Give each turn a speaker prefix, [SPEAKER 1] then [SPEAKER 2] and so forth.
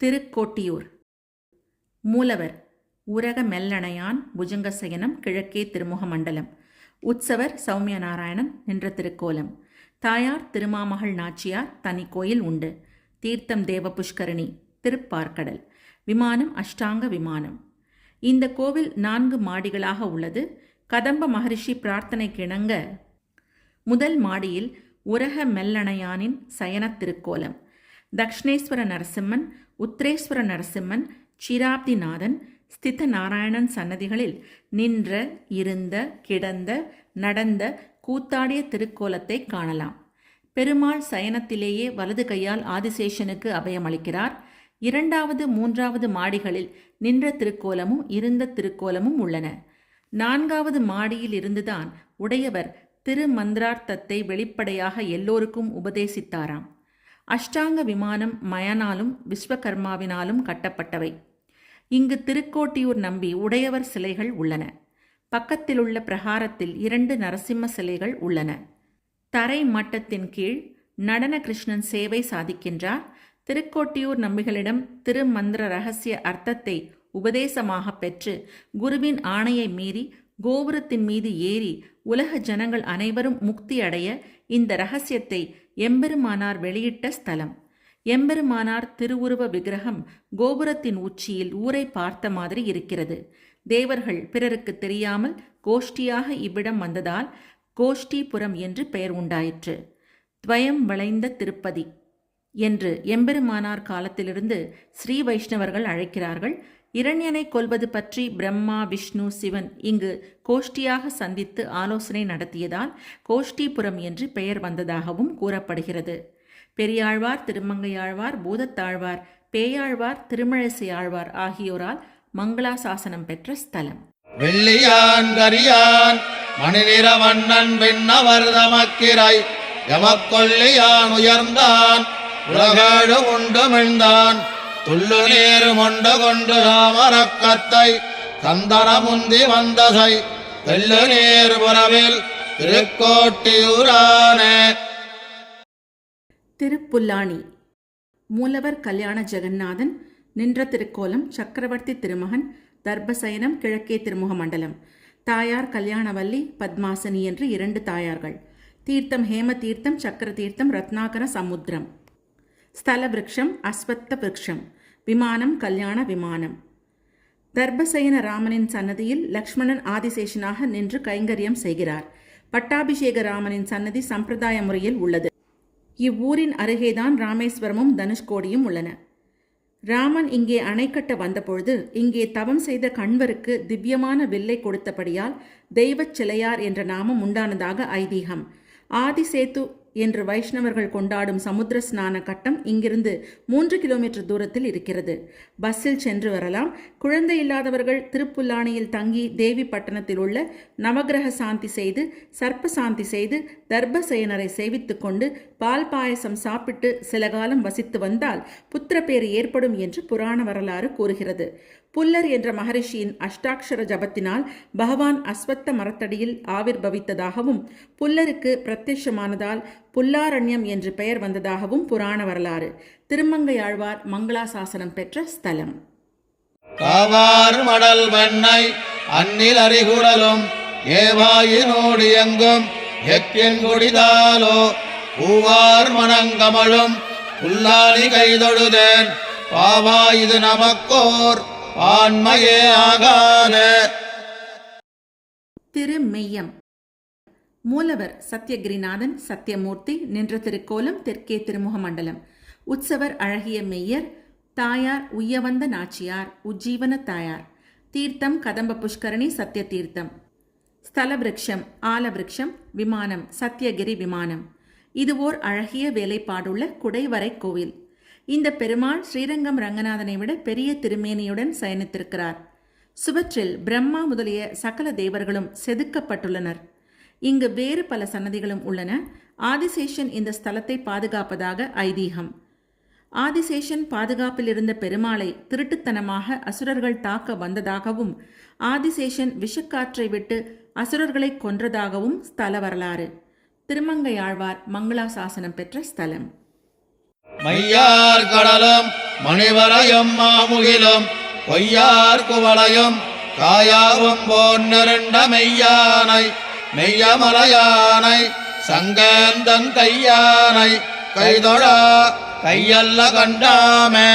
[SPEAKER 1] திருக்கோட்டியூர். மூலவர் உரக மெல்லணையான் புஜங்கசயனம் கிழக்கே திருமுக மண்டலம் உற்சவர் சௌமிய நாராயணன் நின்ற திருக்கோலம். தாயார் திருமாமகள் நாச்சியார் தனி கோயில் உண்டு. தீர்த்தம் தேவ புஷ்கரணி திருப்பார்க்கடல் விமானம் அஷ்டாங்க விமானம். இந்த கோவில் நான்கு மாடிகளாக உள்ளது. கதம்ப மகரிஷி பிரார்த்தனை கிணங்க முதல் மாடியில் உரக மெல்லணையானின் சயனத் திருக்கோலம். தக்ஷணேஸ்வர நரசிம்மன் உத்ரேஸ்வர நரசிம்மன் சிராப்திநாதன் ஸ்தித நாராயணன் சன்னதிகளில் நின்ற இருந்த கிடந்த நடந்த கூத்தாடிய திருக்கோலத்தை காணலாம். பெருமாள் சயனத்திலேயே வலது கையால் ஆதிசேஷனுக்கு அபயமளிக்கிறார். இரண்டாவது மூன்றாவது மாடிகளில் நின்ற திருக்கோலமும் இருந்த திருக்கோலமும் உள்ளன. நான்காவது மாடியில் இருந்துதான் உடையவர் திருமந்திரார்த்தத்தை வெளிப்படையாக எல்லோருக்கும் உபதேசித்தாராம். அஷ்டாங்க விமானம் மயனாலும் விஸ்வகர்மாவினாலும் கட்டப்பட்டவை. இங்கு திருக்கோட்டியூர் நம்பி உடையவர் சிலைகள் உள்ளன. பக்கத்திலுள்ள பிரகாரத்தில் இரண்டு நரசிம்ம சிலைகள் உள்ளன. தரை மட்டத்தின் கீழ் நடன கிருஷ்ணன் சேவை சாதிக்கின்றார். திருக்கோட்டியூர் நம்பிகளிடம் திருமந்திர ரகசிய அர்த்தத்தை உபதேசமாக பெற்று குருவின் ஆணையை மீறி கோபுரத்தின் மீது ஏறி உலக ஜனங்கள் அனைவரும் முக்தி அடைய இந்த ரகசியத்தை எம்பெருமானார் வெளியிட்ட ஸ்தலம். எம்பெருமானார் திருவுருவ விக்கிரகம் கோபுரத்தின் உச்சியில் ஊரை பார்த்த மாதிரி இருக்கிறது. தேவர்கள் பிறருக்கு தெரியாமல் கோஷ்டியாக இவ்விடம் வந்ததால் கோஷ்டிபுரம் என்று பெயர் உண்டாயிற்று. துவயம் வளைந்த திருப்பதி. என்று எம்பெருமானார் காலத்திலிருந்து ஸ்ரீ வைஷ்ணவர்கள் அழைக்கிறார்கள். இரண்யனை கொல்வது பற்றி பிரம்மா விஷ்ணு சிவன் இங்கு கோஷ்டியாக சந்தித்து ஆலோசனை நடத்தியதால் கோஷ்டிபுரம் என்று பெயர் வந்ததாகவும் கூறப்படுகிறது. பெரியாழ்வார் திருமங்கையாழ்வார் பூதத்தாழ்வார் பேயாழ்வார் திருமழிசை ஆழ்வார் ஆகியோரால் மங்களாசாசனம் பெற்ற ஸ்தலம்.
[SPEAKER 2] வெள்ளியான் கரியான் மணிநிற வண்ணன் விண்ணவர் தமக்கிரை உயர்ந்தான் உலகேழு உண்டு மிழ்ந்தான் துள்ளு நீர் மொண்டு கொண்டு ராமரக்கத்தை கந்தன முந்தி வந்தசை. தெள்ளு நீர் புறவில் திருக்கோட்டியூரானே.
[SPEAKER 1] திருப்புல்லாணி. மூலவர் கல்யாண ஜெகநாதன் நின்ற திருக்கோலம் சக்கரவர்த்தி திருமகன் தர்பசயனம் கிழக்கே திருமுக மண்டலம். தாயார் கல்யாணவல்லி பத்மாசனி என்று இரண்டு தாயார்கள். தீர்த்தம் ஹேம தீர்த்தம் சக்கர தீர்த்தம் ரத்னாகர சமுத்திரம். ஸ்தல விரக்ஷம் அஸ்வத்த விரக்ஷம் விமானம் கல்யாண விமானம். தர்பசயன ராமனின் சன்னதியில் லக்ஷ்மணன் ஆதிசேஷனாக நின்று கைங்கரியம் செய்கிறார். பட்டாபிஷேக ராமனின் சன்னதி சம்பிரதாய முறையில் உள்ளது. இவ்வூரின் அருகேதான் ராமேஸ்வரமும் தனுஷ்கோடியும் உள்ளன. ராமன் இங்கே அணை கட்ட வந்தபொழுது இங்கே தவம் செய்த கண்வருக்கு திவ்யமான வில்லை கொடுத்தபடியால் தெய்வச் சிலையார் என்ற நாமம் உண்டானதாக ஐதீகம். ஆதிசேத்து என்று வைஷ்ணவர்கள் கொண்டாடும் சமுத்திர ஸ்நான கட்டம் இங்கிருந்து மூன்று கிலோமீட்டர் தூரத்தில் இருக்கிறது. பஸ்ஸில் சென்று வரலாம். குழந்தை இல்லாதவர்கள் திருப்புல்லானியில் தங்கி தேவி பட்டணத்தில் உள்ள நவகிரக சாந்தி செய்து சர்ப்ப சாந்தி செய்து தர்பசயனரை சேவித்து கொண்டு பால் பாயசம் சாப்பிட்டு சில காலம் வசித்து வந்தால் புத்திரப்பேறு ஏற்படும் என்று புராண வரலாறு கூறுகிறது. புல்லர் என்ற மகரிஷியின் அஷ்டாட்சர ஜபத்தினால் பகவான் அஸ்வத்த மரத்தடியில் ஆவிர்பவித்ததாகவும் புல்லருக்கு பிரத்யட்சமானதால் புல்லாரண்யம் என்று பெயர் வந்ததாகவும் புராண வரலாறு. திருமங்கையாழ்வார் மங்களாசாசனம் பெற்ற ஸ்தலம்.
[SPEAKER 2] காவார் மடல் வெண்ணை அந்நில் அறிகுடலும் ஏவாயினோடு எங்கும் எக்கின் குடிதாலோ பூவார் மணங்கமழும் புல்லாலி கைதொழுதேன் பாவா இது நமக்கோர். ஆண்மையே ஆகாத.
[SPEAKER 1] திருமெய்யம். மூலவர் சத்யகிரிநாதன் சத்யமூர்த்தி நின்ற திருக்கோலம் தெற்கே திருமுக மண்டலம் உற்சவர் அழகிய மெய்யர் தாயார் உய்யவந்த நாச்சியார் உஜ்ஜீவன தாயார். தீர்த்தம் கதம்ப புஷ்கரணி சத்ய தீர்த்தம் ஸ்தல விருட்சம் ஆல விமானம் சத்யகிரி விமானம். இது ஓர் அழகிய வேலைப்பாடுள்ள குடைவரை கோவில். இந்த பெருமாள் ஸ்ரீரங்கம் ரங்கநாதனை விட பெரிய திருமேனியுடன் சயனித்திருக்கிறார். சுவற்றில் பிரம்மா முதலிய சகல தேவர்களும் செதுக்கப்பட்டுள்ளனர். இங்கு வேறு பல சன்னதிகளும் உள்ளன. ஆதிசேஷன் இந்த ஸ்தலத்தை பாதுகாப்பதாக ஐதீகம். ஆதிசேஷன் பாதுகாப்பில் இருந்த பெருமாளை திருட்டுத்தனமாக அசுரர்கள் தாக்க வந்ததாகவும் ஆதிசேஷன் விஷக்காற்றை விட்டு அசுரர்களை கொன்றதாகவும் ஸ்தல வரலாறு. திருமங்கையாழ்வார் மங்களாசாசனம் பெற்ற ஸ்தலம்.
[SPEAKER 2] மையார் கடலும் மணிவரையும் மாமுகிலும் பொய்யார் குவளையும் காயாவும் போன்னிருண்ட மெய்யானை மெய்யமலையானை சங்கந்தன் கையானை கைதொழா கையல்ல கண்டாமே.